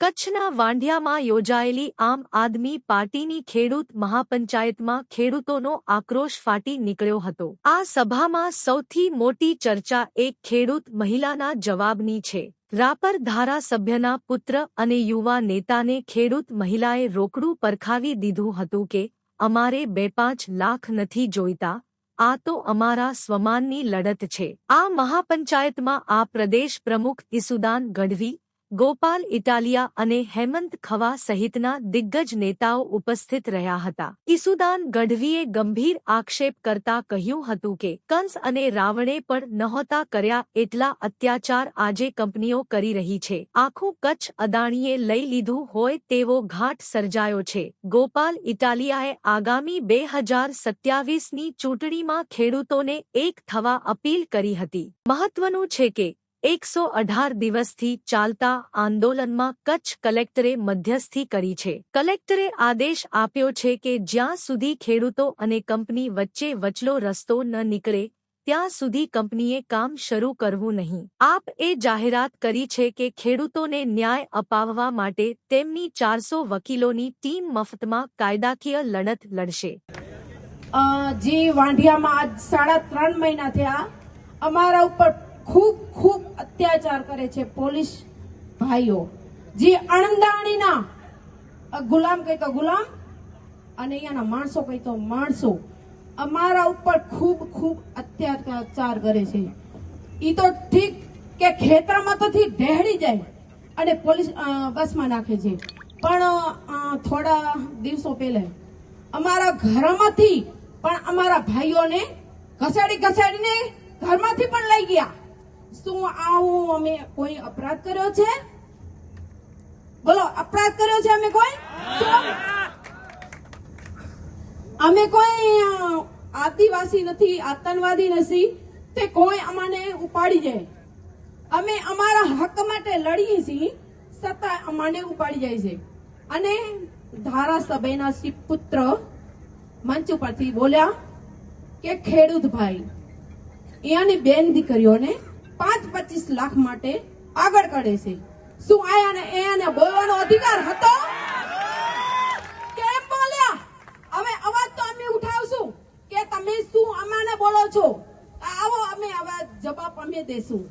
કચ્છના વાંઢિયામાં યોજાયેલી આમ આદમી પાર્ટીની ખેડૂત મહાપંચાયતમાં ખેડૂતોનો આક્રોશ ફાટી નીકળ્યો હતો. આ સભામાં સૌથી મોટી ચર્ચા એક ખેડૂત મહિલાના જવાબની છે. રાપર ધારાસભ્યના પુત્ર અને યુવા નેતાને ખેડૂત મહિલાએ રોકડું પરખાવી દીધું હતું કે, અમારે બે પાંચ લાખ નથી જોઈતા, આ તો અમારા સ્વમાનની લડત છે. આ મહાપંચાયતમાં આ પ્રદેશ પ્રમુખ ઈસુદાન ગઢવી ગોપાલ ઇટાલિયા અને હેમંત ખવા સહિતના દિગ્ગજ નેતાઓ ઉપસ્થિત રહ્યા હતા. ઈસુદાન ગઢવીએ ગંભીર આક્ષેપ કરતા કહ્યું હતું કે, કંસ અને રાવણે પણ નહોતા કર્યા એટલા અત્યાચાર આજે કંપનીઓ કરી રહી છે. આખું કચ્છ અદાણીએ લઈ લીધું હોય તેવો ઘાટ સર્જાયો છે. ગોપાલ ઇટાલિયાએ આગામી બે હજાર સત્યાવીસની ચૂંટણીમાં ખેડૂતોને એક થવા અપીલ કરી હતી. મહત્વનું છે કે એકસો અઢાર દિવસથી ચાલતા આંદોલનમાં કચ્છ કલેક્ટરે મધ્યસ્થી કરી છે. કલેક્ટરે આદેશ આપ્યો છે કે જ્યાં સુધી ખેડૂતો અને કંપની વચ્ચે વચલો રસ્તો ન નીકળે, ત્યાં સુધી કંપનીએ કામ શરૂ કરવું નહીં. આપ એ જાહેરાત કરી છે કે ખેડૂતોને ન્યાય અપાવવા માટે તેમની ચારસો વકીલોની ટીમ મફતમાં કાયદાકીય લડત લડશે. જે, વાંઢિયામાં આજ સાડા ત્રણ મહિના થયા. અમારા ઉપર ખૂબ ખૂબ અત્યાચાર કરે છે પોલીસ ભાઈઓ. જે અણંદાણીના ગુલામ કહી તો ગુલામ અને અહીંયાના માણસો કહી તો માણસો, અમારા ઉપર ખૂબ ખૂબ અત્યાચાર કરે છે. ઈ તો ઠીક કે ખેતરમાં તો થી ઢહેડી જાય અને પોલીસ બસમાં નાખે છે. પણ થોડા દિવસો પહેલા અમારા ઘરમાંથી પણ અમારા ભાઈઓને ઘસાડી ઘસાડીને ઘરમાંથી પણ લઈ ગયા. શું આવું અમે કોઈ અપરાધ કર્યો છે? બોલો અપરાધ કર્યો છે અમે કોઈ? અમે કોઈ આદિવાસી નથી આતંકવાદી નથી તે કોઈ અમને ઉપાડી જાય. અમે અમારા હક માટે લડીએ છીએ છતાં અમને ઉપાડી જાય છે. અને ધારાસભ્યના પુત્ર મંચ ઉપરથી બોલ્યા કે ખેડૂત ભાઈ અહીંયાની બેન દીકરીઓને પાંચ પચીસ લાખ માટે આગળ કરે છે. શું આયા એ અને બોલવાનો અધિકાર હતો? કેમ બોલ્યા? હવે અવાજ તો અમે ઉઠાવશું કે તમે શું અમાને બોલો છો? આવો અમે અવાજ જવાબ અમે દેશું.